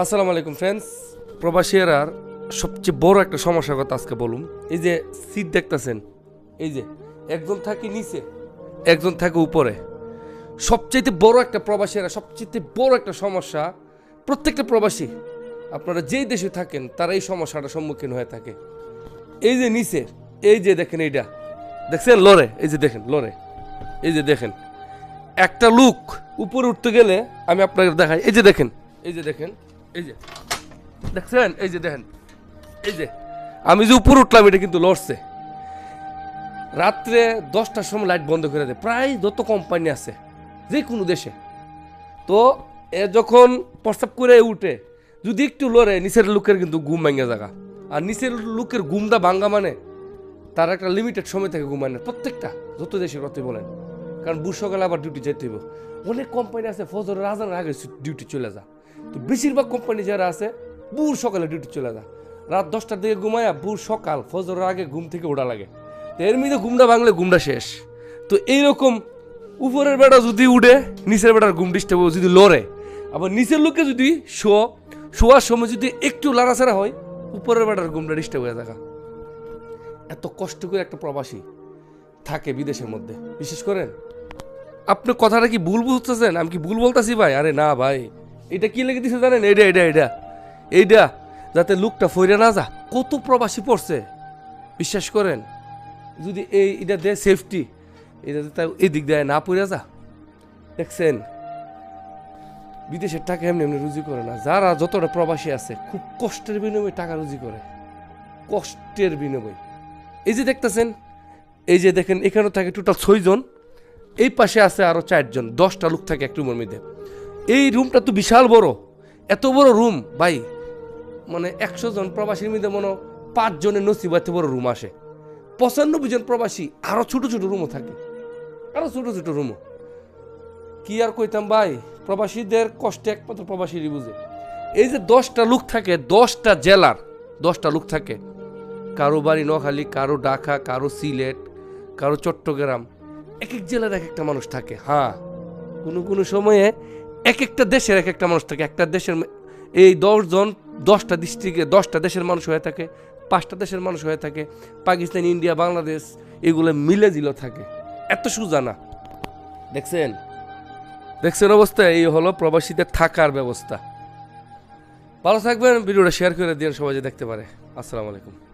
আসসালামু আলাইকুম ফ্রেন্ডস প্রবাসীরা সবচেয়ে বড় একটা সমস্যার কথা আজকে বলুন। এই যে সিট দেখতেছেন, এই যে একজন থাকে নিচে, একজন থাকে উপরে। সবচাইতে বড় একটা প্রবাসীরা সবচেয়ে বড় একটা সমস্যা প্রত্যেকটা প্রবাসী, আপনারা যেই দেশে থাকেন, তারা এই সমস্যাটার সম্মুখীন হয়ে থাকে। এই যে নিচে, এই যে দেখেন এইটা দেখছেন লরে? এই যে দেখেন লরে, এই যে দেখেন। একটা লুক উপরে উঠতে গেলে আমি আপনাকে দেখাই, এই যে দেখেন, এই যে দেখেন এই যে, দেখছেন? এই যে দেখেন। এই যে, আমি যে উপরে উঠলাম, এটা কিন্তু লড়ছে। রাত্রে দশটার সময় লাইট বন্ধ করে দেয়। প্রায় যত কোম্পানি আছে, যে কোনো দেশে। তো এ যখন প্রস্তাব করে উঠে, যদি একটু লড়ে, নিচের লোকের কিন্তু ঘুম ভাঙে জায়গা আর নিচের লোকের ঘুমটা ভাঙ্গা মানে তার একটা লিমিটেড সময় থেকে ঘুমায় না। প্রত্যেকটা, যত দেশের কথাই বলেন। কারণ বুঝ সকালে আবার ডিউটি যেতে হইব। অনেক কোম্পানি আছে ফজর রাজার আগে ডিউটি চলে যা তো বেশিরভাগ কোম্পানি যারা আছে বুর সকালে ডিউটি চলে যা রাত দশটার দিকে ঘুমায়া বুর সকাল ফজরের আগে ঘুম থেকে ওঠা লাগে। তো এর মধ্যে ঘুমটা ভাঙলে ঘুমটা শেষ। তো এইরকম উপরের বেটা যদি উঠে, নিচের বেটার ঘুম ডিস্টার্ব যদি লড়ে, আবার নিচের লোকে যদি শো শোয়ার সময় যদি একটু লাড়াছাড়া হয়, উপরের বেটার ঘুমটা ডিস্টার্ব হয়ে থাকা এত কষ্ট করে একটা প্রবাসী থাকে বিদেশের মধ্যে। বিশেষ করেন, আপনি কথাটা কি ভুল বুঝতেছেন? আমি কি ভুল বলতেছি ভাই? আরে না ভাই। এটা কি লেগে দিছে জানেন? এইটা এইটা এইটা এইটা যাতে লুকটা ফইরে না যা। কত প্রবাসী পড়ছে। বিশ্বাস করেন, যদি এই এটা দেয় সেফটি এটা তার এদিক দেয় না পড়ে যা। দেখছেন? বিদেশের টাকা এমনি এমনি রুজি করে না। যারা যতটা প্রবাসী আছে, খুব কষ্টের বিনিময়ে টাকা রুজি করে। কষ্টের বিনিময়। এই যে দেখতেছেন, এই যে দেখেন, এখানেও থাকে টোটাল ছয়জন। এই পাশে আছে আরও চারজন। দশটা লোক থাকে এক রুমের মধ্যে। এই রুমটা তো বিশাল বড়। এত বড় রুম ভাই। মানে একশো জন প্রবাসীর মধ্যে মনে হয় পাঁচ জনের নসিব এত বড় রুম আসে। পঁচানব্বই জন প্রবাসী আরও ছোট ছোট রুমও থাকে। আরও ছোট ছোট রুমও কি আর কইতাম ভাই, প্রবাসীদের কষ্টে একমাত্র প্রবাসীরই বুঝে। এই যে দশটা লোক থাকে, দশটা জেলার, দশটা লোক থাকে। কারও বাড়ি নোয়াখালী, কারও ঢাকা, কারও সিলেট, কারও চট্টগ্রাম। এক এক জেলার এক একটা মানুষ থাকে হ্যাঁ। কোনো কোনো সময়ে এক একটা দেশের এক একটা মানুষ থাকে। একটা দেশের এই দশজন দশটা ডিস্ট্রিক্টে দশটা দেশের মানুষ হয়ে থাকে, পাঁচটা দেশের মানুষ হয়ে থাকে, পাকিস্তান, ইন্ডিয়া, বাংলাদেশ, এগুলো মিলে জিল থাকে। এত সুজা না। দেখছেন? দেখছেন অবস্থা? এই হলো প্রবাসীদের থাকার ব্যবস্থা। ভালো থাকবেন, ভিডিওটা শেয়ার করে দিন সবাই দেখতে পারে। আসসালামু আলাইকুম।